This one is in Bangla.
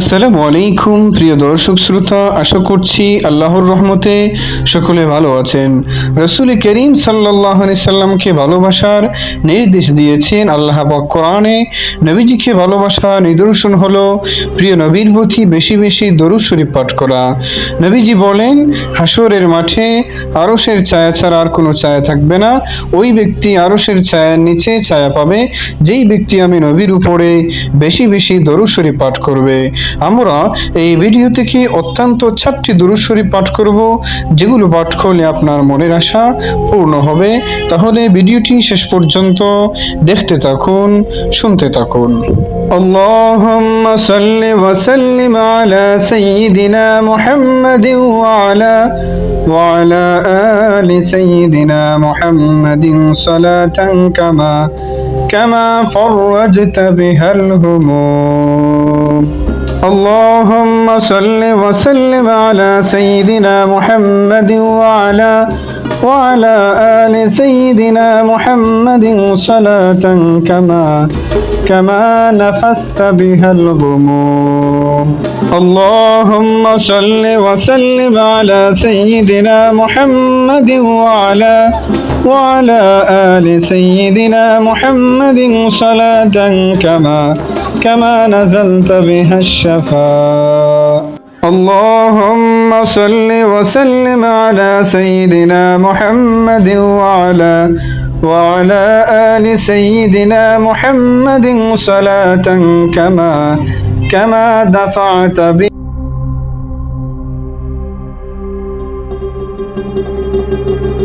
আসসালামু আলাইকুম, প্রিয় দর্শক শ্রোতা, আশা করছি আল্লাহর রহমতে সকলে ভালো আছেন। রসুল করিম সাল্লাহ সাল্লামকে ভালোবাসার নির্দেশ দিয়েছেন, আল্লাহ পাক কোরআনে নবীজিকে ভালোবাসা নিদর্শন হলো প্রিয় নবীর প্রতি বেশি বেশি দরুদ পাঠ করা। নবীজি বলেন, হাসরের মাঠে আরসের ছায়া ছাড়া আর কোনো ছায়া থাকবে না। ওই ব্যক্তি আরসের ছায়ার নিচে ছায়া পাবে। যেই ব্যক্তি আমি নবীর উপরে বেশি বেশি দরুদ পাঠ করবে। আমরা এই ভিডিও থেকে অত্যন্ত চারটি দরুদ শরীফ পাঠ করব যেগুলো পাঠ করলে আপনার মনের আশা পূর্ণ হবে তাহলে ভিডিওটি শেষ পর্যন্ত দেখতে থাকুন শুনতে থাকুন اللهم صل وسلم على سيدنا محمد وعلى وعلى آل سيدنا محمد صلاة كما كما فرجت بها الهموم اللهم صل وسلم على سيدنا محمد وعلى وعلى آل سيدنا محمد صلاة كما كما نفست بها الغموم. اللهم صل وسلم على سيدنا محمد وعلى وعلى آل سيدنا محمد صلاة كما كما نزلت بها الشفاء اللهم صل وسلم على سيدنا محمد وعلى وعلى آل سيدنا محمد صلاة كما كما دفعت بها Thank you.